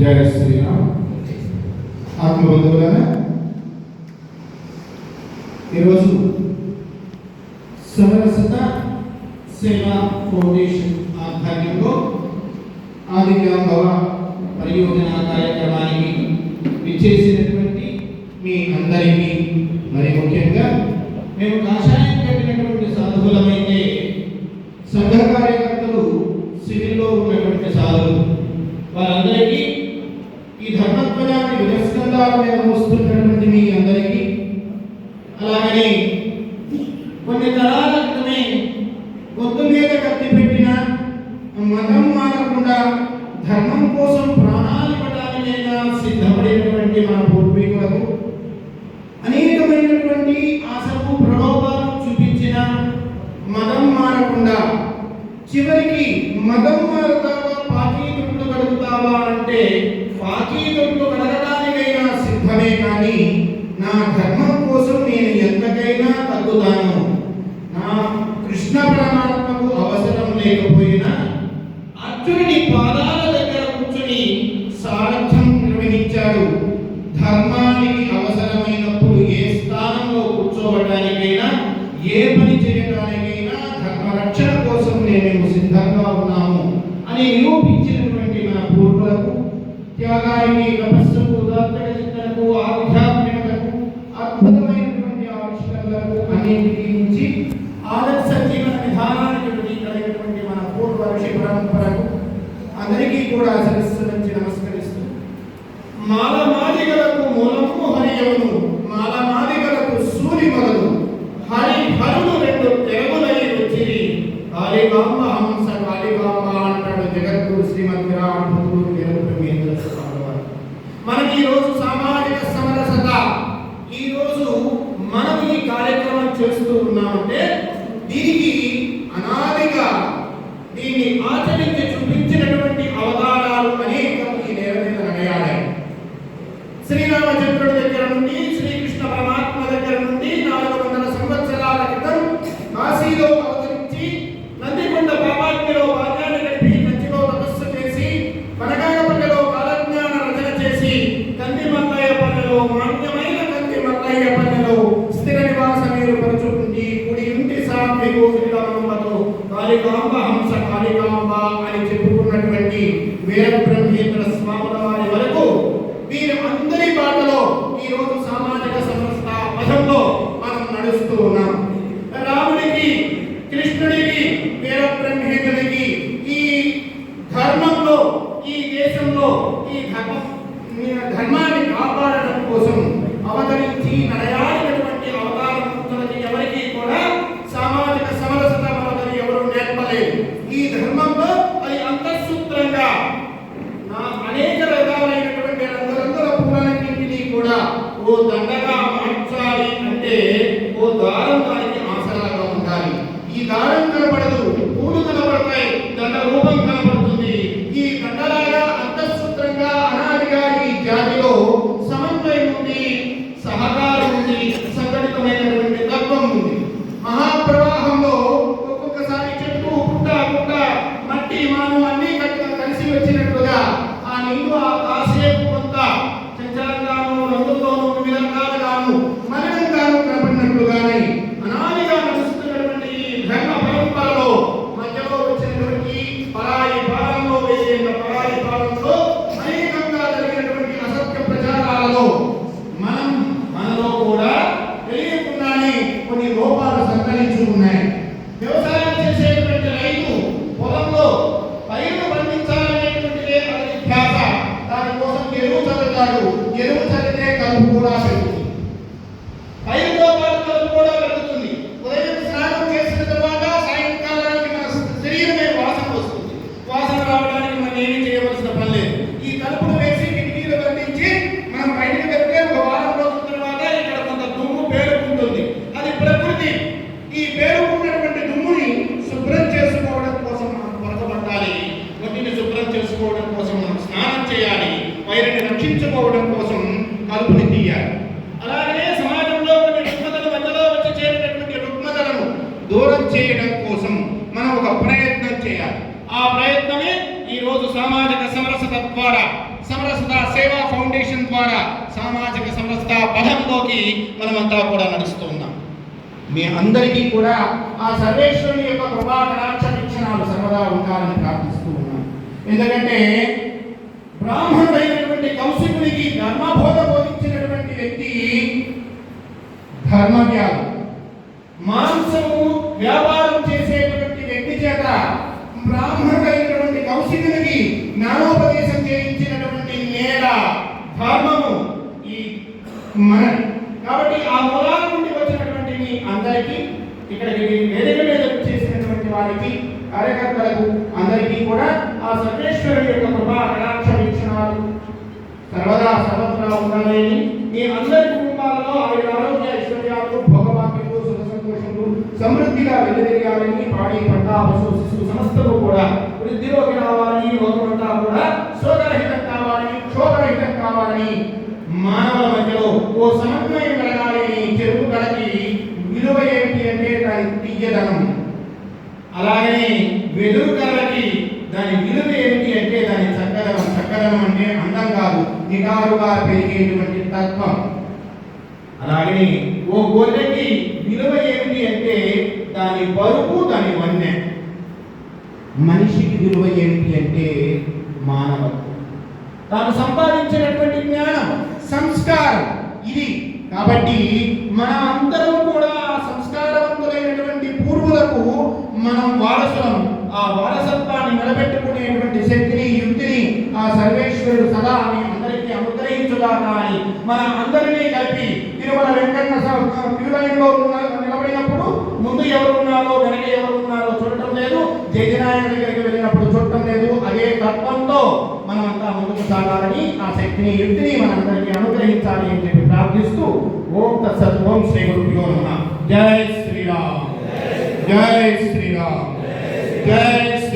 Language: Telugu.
జయ శ్రీరామ్ ఆత్మబంధువులారా ఈరోజు సరసత సేవా ఫౌండేషన్ ఆధ్వర్యంలో ఆదివ్యాంగవ పరియోజన కార్యక్రమానికి విచ్చేసినటువంటి మీ అందరికీ మరి ముఖ్యంగా మేము కాషాయం కట్టినటువంటి సాధువులమైతే సంఘ కార్యకర్తలు సివిల్లో ఉన్నటువంటి సాధువులు. వారందరికీ ఈ ధర్మధ్వజాన్ని విలస్కంధాల మీద మోస్తున్నటువంటి మీ అందరికీ అలాగనే కొన్ని తరాల క్రితమే గొంతు మీద కత్తి పెట్టిన మతం మారకుండా ధర్మం కోసం ప్రాణాలు పడాలనేగా సిద్ధపడేటువంటి మన పూర్వీకులకు అనేకమైనటువంటి ఆశకు ప్రలోభాలు చూపించిన మతం మారకుండా చివరికి మతం మారతా ఉన్నాను నా కృష్ణ పరమాత్మకు అవసరం లేకపోయినా అర్జునుడి పాదాల దగ్గర కూర్చుని సారథ్యం నిర్వహించాడు. ధర్మానికి అవసరమైనప్పుడు ఏ స్థానంలో కూర్చోవడానికైనా ఏ పని చేయడానికైనా ధర్మ రక్షణ కోసం నేను సిద్ధంగా ఉన్నాము అని నిరూపించినటువంటి నా పూర్వులకు త్యాగానికి తపస్సుకు ఉదాత్తగా కూడా ఆచరిస్తున్న నమస్కారం. श्रीनाम चंद्रुन दी श्री వీరి అందరి బాటలో ఈరోజు సామాజిక సంస్థ పదంలో మనం నడుస్తూ ఉన్నాం. రాముడికి కృష్ణుడికి వీరబ్రహ్మేంద్రుడికి ఈ ధర్మంలో ఈ దేశంలో ఈ ధర్మ ధర్మాన్ని కాపాడడం కోసం అవతరించి నడయాలి. దూరం చేయడం కోసం మనం ఒక ప్రయత్నం చేయాలి. ఆ ప్రయత్నమే ఈరోజు సామాజిక సమరసత ద్వారా సమరసత సేవా ఫౌండేషన్ ద్వారా సామాజిక సమరసత పదంలోకి మనమంతా కూడా నడుస్తున్నాం మీ అందరికీ కూడా ఆ సర్వేశ్వరుని యొక్క కృపాకరాక్ష లక్షణాలు సర్వదా ఉండాలని ప్రార్థిస్తూ ఉన్నాం ఎందుకంటే బ్రాహ్మణుడైనటువంటి కౌశికునికి ధర్మబోధ బోధించినటువంటి వ్యక్తి ధర్మవ్యాధి మనం కాబట్టి ఆ మూలాల నుండి వచ్చినటువంటి మీ అందరికీ ఇక్కడికి వేదిక మీద చేసినటువంటి వారికి కార్యకర్తలకు అందరికీ కూడా ఆ సర్వేశ్వరుడు యొక్క కృపా కటాక్ష వీక్షణాలు సర్వదా సర్వత్రా ఉండాలని మీ అందరి కుటుంబాలలో ఆవిడ ఆరోగ్య ఐశ్వర్యాలు భోగవాక్యములు సుఖ సంతోషములు సమృద్ధిగా వెలువరియాలని పాడి పంట పశు శిశువు సమస్తము కూడా వృద్ధిలోకి రావాలని లోకమంతా కూడా శోకరహితం కావాలని క్షోభరహితం కావాలని మానవుల ఓ సమన్వయం కలగాలి చెరువు కడకి విలువ ఏమిటి అంటే దాని తీయదనం. అలాగే వెదురు కర్రకి దాని విలువ ఏమిటి అంటే దాని చక్కదనం. చక్కదనం అంటే అందం కాదు నిగారుగా పెరిగేటువంటి తత్వం. అలాగే ఓ గొర్రెకి విలువ ఏమిటి అంటే దాని బరువు దాని వన్నె. మనిషికి విలువ ఏమిటి అంటే మానవత్వం. తాను సంపాదించినటువంటి జ్ఞానం సంస్కారం. ఇది కాబట్టి మన అందరం కూడా సంస్కారవంతులైనటువంటి పూర్వులకు మనం వారసులం. ఆ వారసత్వాన్ని నిలబెట్టుకునేటువంటి శక్తిని యుక్తిని ఆ సర్వేశ్వరుడు సదా మీ అందరికీ అనుగ్రహించుగాక అని మన అందరినీ కలిపి తిరుమల వెంకన్న క్యూ నిలబడినప్పుడు ముందు ఎవరు ఉన్నారో వెనక ఎవరు ఉన్నారో చూడటం లేదు. జయనారాయణ దగ్గరికి వెళ్ళినప్పుడు చూడటం లేదు. అదే తత్వంతో మనమంతా ముందుకు సాగాలని ఆ శక్తిని యుక్తిని మనందరికీ అనుగ్రహించాలి అని చెప్పి ప్రార్థిస్తూ ఓం తత్సత్ ఓం శ్రీ గురుభ్యో నమ. జై శ్రీరామ్. జై శ్రీరామ్. జై